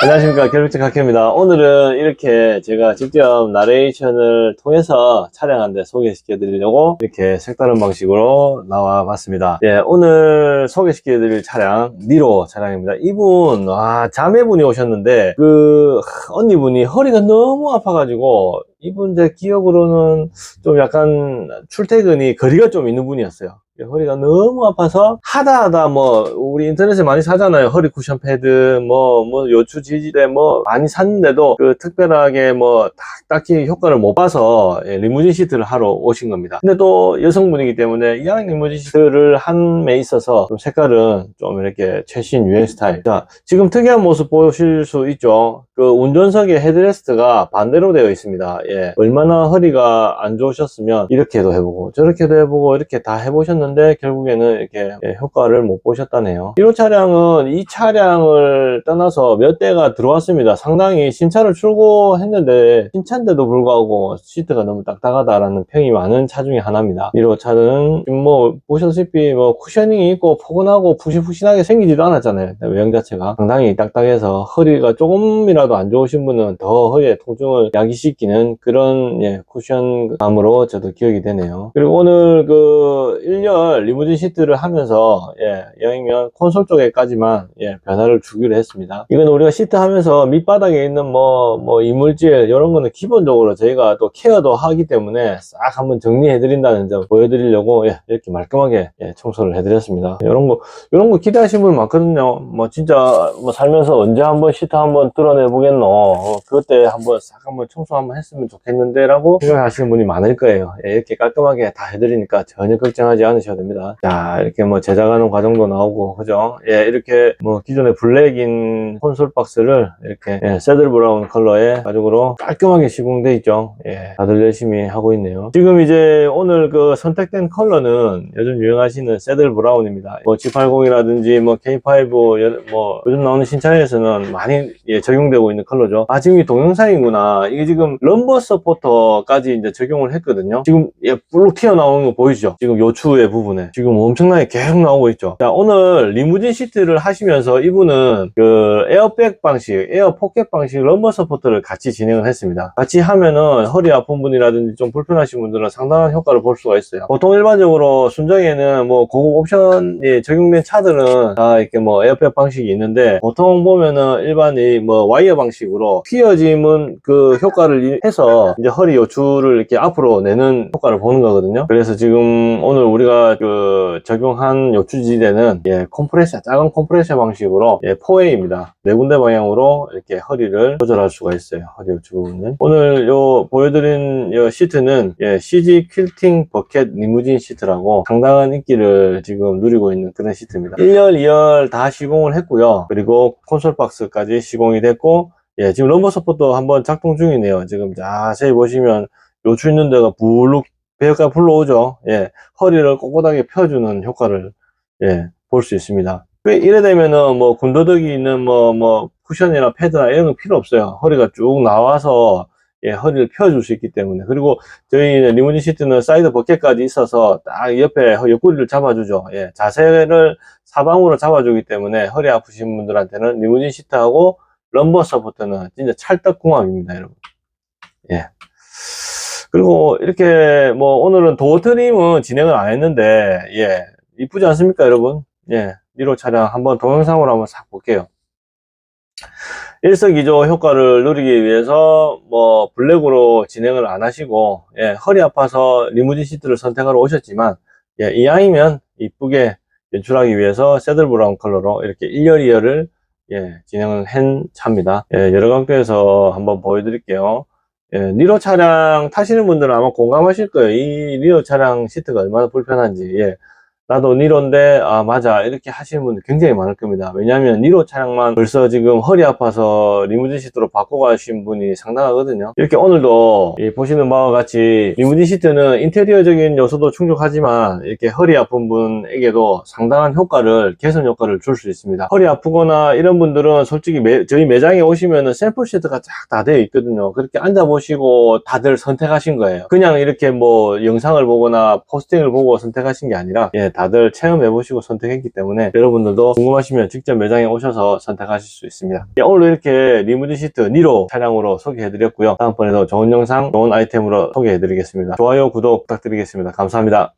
안녕하십니까. 결백적 학회입니다. 오늘은 이렇게 제가 직접 나레이션을 통해서 대 소개시켜 드리려고 이렇게 색다른 방식으로 나와 봤습니다. 예, 오늘 소개시켜 드릴 차량 니로 차량입니다. 이분 와 자매분이 오셨는데 그 하, 언니분이 허리가 너무 아파가지고 이분 제 기억으로는 좀 약간 출퇴근이 거리가 좀 있는 분이었어요 허리가 너무 아파서 하다 하다 뭐 우리 인터넷에 많이 사잖아요. 허리 쿠션 패드 뭐뭐 요추 지지대 뭐 많이 샀는데도 그 특별하게 뭐 딱- 딱히 효과를 못 봐서 예, 리무진 시트를 하러 오신 겁니다. 근데 또 여성분이기 때문에 이왕 리무진 시트를 한매 있어서 좀 색깔은 좀 이렇게 최신 유행 스타일. 자 지금 특이한 모습 보실 수 있죠 그 운전석의 헤드레스트가 반대로 되어 있습니다 예 얼마나 허리가 안 좋으셨으면 이렇게도 해보고 저렇게도 해보고 이렇게 다 해보셨는데 결국에는 이렇게 예, 효과를 못 보셨다네요. 1호 차량은 이 차량을 떠나서 몇 대가 들어왔습니다. 상당히 신차를 출고했는데 신차인데도 불구하고 시트가 너무 딱딱하다라는 평이 많은 차 중에 하나입니다. 1호 차는 뭐 보셨다시피 뭐 쿠셔닝이 있고 포근하고 푸신푸신하게 생기지도 않았잖아요. 외형 자체가 상당히 딱딱해서 허리가 조금이라도 안 좋으신 분은 더 허리에 통증을 야기시키는 그런 예, 쿠션감으로 저도 기억이 되네요. 그리고 오늘 그 1열 리무진 시트를 하면서 예, 여행면 콘솔 쪽에까지만 예, 변화를 주기로 했습니다. 이건 우리가 시트 하면서 밑바닥에 있는 뭐, 뭐 이물질 이런 거는 기본적으로 저희가 또 케어도 하기 때문에 싹 한번 정리해 드린다는 점 보여드리려고 예, 이렇게 말끔하게 예, 청소를 해드렸습니다. 이런 거 이런 거 기대하시는 분 많거든요. 뭐 진짜 뭐 살면서 언제 한번 시트 한번 뚫어내 보 겠노. 어, 그때 한번 싹 한번 청소 한번 했으면 좋겠는데 라고 생각하시는 분이 많을 거예요. 예, 이렇게 깔끔하게 다 해드리니까 전혀 걱정하지 않으셔도 됩니다. 자 이렇게 뭐 제작하는 과정도 나오고 그죠? 예 이렇게 뭐 기존의 블랙인 콘솔 박스를 이렇게 예, 새들 브라운 컬러의 가죽으로 깔끔하게 시공돼 있죠. 예 다들 열심히 하고 있네요. 지금 이제 오늘 그 선택된 컬러는 요즘 유행하시는 새들 브라운입니다. 뭐 G80이라든지 뭐 K5 여- 뭐 요즘 나오는 신차에서는 많이 예, 적용되고 있는 컬러죠. 아 지금 이 동영상이구나. 이게 지금 럼버 서포터까지 이제 적용을 했거든요. 지금 예, 불룩 튀어나오는 거 보이시죠? 지금 요추의 부분에 지금 엄청나게 계속 나오고 있죠. 자 오늘 리무진 시트를 하시면서 이분은 그 에어백 방식, 에어 포켓 방식 럼버 서포터를 같이 진행을 했습니다. 같이 하면은 허리 아픈 분이라든지 좀 불편하신 분들은 상당한 효과를 볼 수가 있어요. 보통 일반적으로 순정에는 뭐 고급 옵션이 적용된 차들은 다 이렇게 뭐 에어백 방식이 있는데 보통 보면은 일반 이 뭐 와이어 방식으로 휘어짐은 그 효과를 해서 이제 허리 요추를 이렇게 앞으로 내는 효과를 보는 거거든요. 그래서 지금 오늘 우리가 그 적용한 요추지대는 예, 컴프레셔, 작은 컴프레셔 방식으로 예, 4A입니다. 네 군데 방향으로 이렇게 허리를 조절할 수가 있어요. 허리 요추 부분은. 오늘 요 보여드린 요 시트는 예, CG 퀼팅 버켓 리무진 시트라고 상당한 인기를 지금 누리고 있는 그런 시트입니다. 1열, 2열 다 시공을 했고요. 그리고 콘솔 박스까지 시공이 됐고 예, 지금 럼버 서포터 한번 작동 중이네요. 지금 자세히 보시면 요추 있는 데가 불룩 배가 불러오죠. 예, 허리를 꼿꼿하게 펴주는 효과를 예, 볼 수 있습니다. 왜 이래 되면은 뭐 군더더기 있는 뭐뭐 쿠션이나 패드나 이런 거 필요 없어요. 허리가 쭉 나와서 예, 허리를 펴줄 수 있기 때문에 그리고 저희 리무진 시트는 사이드 버켓까지 있어서 딱 옆에 허- 옆구리를 잡아주죠. 예, 자세를 사방으로 잡아주기 때문에 허리 아프신 분들한테는 리무진 시트하고 럼버 서포트는 진짜 찰떡궁합입니다, 여러분. 예. 그리고 이렇게 뭐 오늘은 도어 트림은 진행을 안 했는데 예. 이쁘지 않습니까 여러분? 예. 미로 차량 한번 동영상으로 한번 싹 볼게요. 일석이조 효과를 누리기 위해서 뭐 블랙으로 진행을 안 하시고 예. 허리 아파서 리무진 시트를 선택하러 오셨지만 예. 이왕이면 이쁘게 연출하기 위해서 새들 브라운 컬러로 이렇게 1열 2열을 예 진행을 한 차입니다 예 여러 관계에서 한번 보여드릴게요 예, 니로 차량 타시는 분들은 아마 공감하실 거예요. 이 니로 차량 시트가 얼마나 불편한지. 예. 나도 니로인데, 아, 맞아. 이렇게 하시는 분들 굉장히 많을 겁니다. 왜냐하면 니로 차량만 벌써 지금 허리 아파서 리무진 시트로 바꿔가신 분이 상당하거든요. 이렇게 오늘도 이 보시는 바와 같이 리무진 시트는 인테리어적인 요소도 충족하지만 이렇게 허리 아픈 분에게도 상당한 효과를, 개선 효과를 줄 수 있습니다. 허리 아프거나 이런 분들은 솔직히 매- 저희 매장에 오시면은 샘플 시트가 쫙 다 되어 있거든요. 그렇게 앉아보시고 다들 선택하신 거예요. 그냥 이렇게 뭐 영상을 보거나 포스팅을 보고 선택하신 게 아니라 예, 다들 체험해 보시고 선택했기 때문에 여러분들도 궁금하시면 직접 매장에 오셔서 선택하실 수 있습니다. 예, 오늘 이렇게 리무진 시트 니로 차량으로 소개해 드렸고요. 다음번에도 좋은 영상, 좋은 아이템으로 소개해 드리겠습니다. 좋아요, 구독 부탁드리겠습니다. 감사합니다.